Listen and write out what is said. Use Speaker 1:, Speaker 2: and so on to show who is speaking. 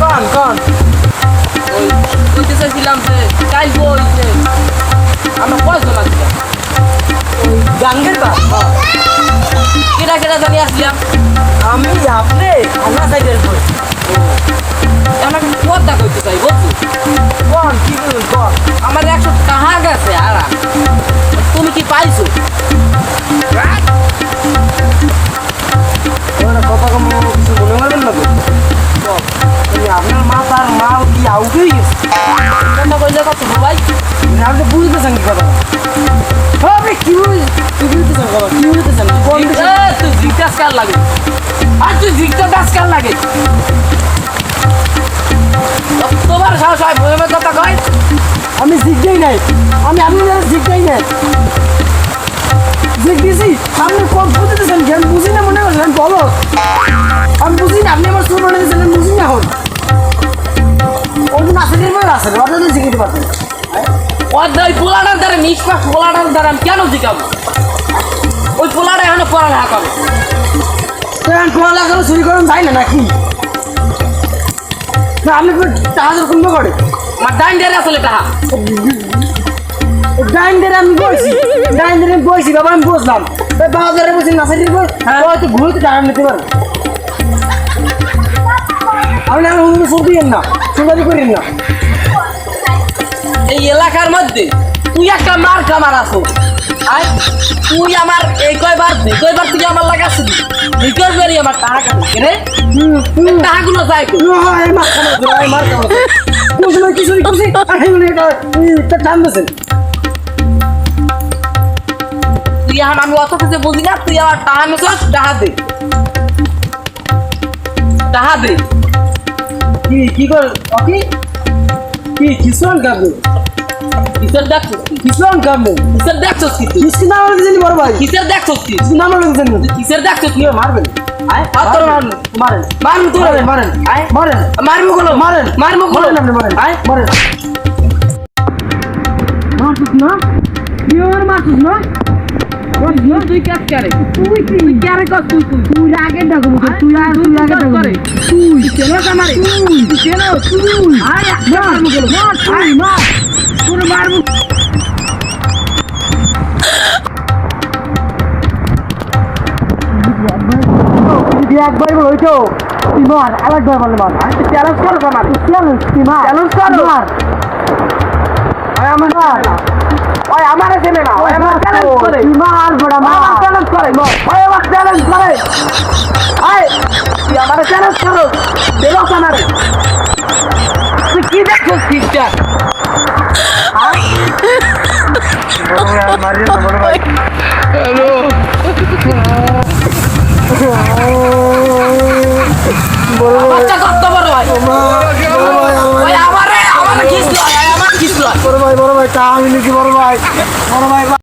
Speaker 1: কোন কোন ওই কইতে চাইছিলাম যে কাল বই যে আমরা কয়জন আসছিলাম
Speaker 2: ওই গাঙ্গের
Speaker 1: আসলাম
Speaker 2: আমি আপনি
Speaker 1: আমরা
Speaker 2: বুঝতেছেন কি কথা আপনি কি বুঝ- কি বুঝতেছেন কথা কি বুঝতেছেন
Speaker 1: তুই জিজ্ঞাস কার লাগে। আর তুই জিজ্ঞাস কার লাগে। তোমার সাহস হয় কথা কয়?
Speaker 2: আমি জিজ্ঞাই নাই। আমি আপনার জিজ্ঞাই নাই। জিজ্ঞেসি আপনি কোন বুঝতেছেন কি? বুঝি না মনে করছেন বলো। আমি বুঝি না, আপনি আমার করে দিয়েছেন আমি বুঝি না এখন। ওই দিন আসে দিন বলে আসে ওটা তো জিজ্ঞেস পারতেন
Speaker 1: ওই পোলাটার দ্বারা নিষ্পাস পোলাটার দ্বারা আমি কেন জিগাবো ওই পোলাটা এখনও পড়ালেখা করে।
Speaker 2: এখন পড়ালেখা করে চুরি করেন যাই না নাকি? না আপনি টাকা কুম্ভ করে।
Speaker 1: আমার ডাইন ডেরে আসলে টাহা
Speaker 2: ডাইন্ডারে আমি বলছি ডাইন্ডারে আমি বলছি বাবা আমি বুঝলাম। বাজারে বলছি নাসারি হ্যাঁ। হয়তো ঘুরতে টাকা নিতে পারো। আপনি আমার সব না সুন্দরী করেন না।
Speaker 1: এই এলাকার মধ্যে তুই একটা মার কামার আছো। আয় তুই আমার এই কয়বার কয়বার তুই আমার এই কয়বারই আমার টাকা কাটছে রে। টাকাগুলো
Speaker 2: মার মার আর এটা- এটা টানতেছেন
Speaker 1: তুই এখন আমি অত কিছু বুঝি না তুই আমার টাকা নিছস টাকা দে। টাকা দে।
Speaker 2: কি কি কর কি কি কিসন কাবু
Speaker 1: কিসের দেখছস কি?
Speaker 2: কিসন কাবু
Speaker 1: কিসের দেখছস কি তুই
Speaker 2: কিসকি নাম লিখেছেন বড় ভাই?
Speaker 1: কিসের দেখছস কি?
Speaker 2: কিসকি নাম লিখেছেন
Speaker 1: তুই কিসের দেখছস কি?
Speaker 2: মারবেন
Speaker 1: আয় হাত ধরে মারুন।
Speaker 2: মারেন
Speaker 1: মারুন তুই
Speaker 2: মারেন।
Speaker 1: আয়
Speaker 2: মারেন।
Speaker 1: মারমু গুলো
Speaker 2: মারেন।
Speaker 1: মারমু গুলো
Speaker 2: মারেন
Speaker 1: আয়।
Speaker 2: মারেন। মারছিস না? কি আর মারছিস না?
Speaker 1: তুই তুই করে।
Speaker 2: তুই কি?
Speaker 1: তুই কর তুই তুই।
Speaker 2: তুই আগে ডাকবো তুই আগে তুই ডাকবো
Speaker 1: করে তুই কেন কামারে তুই কেন তুই আয়
Speaker 2: মার মার তুই মার
Speaker 1: তোর মারমু
Speaker 2: একবার হইতো তুই মার। আরেকবার বলে মার
Speaker 1: চ্যালেঞ্জ করো কামার
Speaker 2: চ্যালেঞ্জ মার
Speaker 1: চ্যালেঞ্জ করো।
Speaker 2: মার
Speaker 1: ওই আমার
Speaker 2: মার।
Speaker 1: ওই আমারে চেনে না ওই আমার চ্যালেঞ্জ করে।
Speaker 2: তুই মার বড়া
Speaker 1: ওই আমার
Speaker 2: মার
Speaker 1: চ্যালেঞ্জ করে। ওই আমার চ্যালেঞ্জ করে। হয় ওই আমারে
Speaker 2: বড় ভাই বড় ভাই তা বড় ভাই বড় ভাই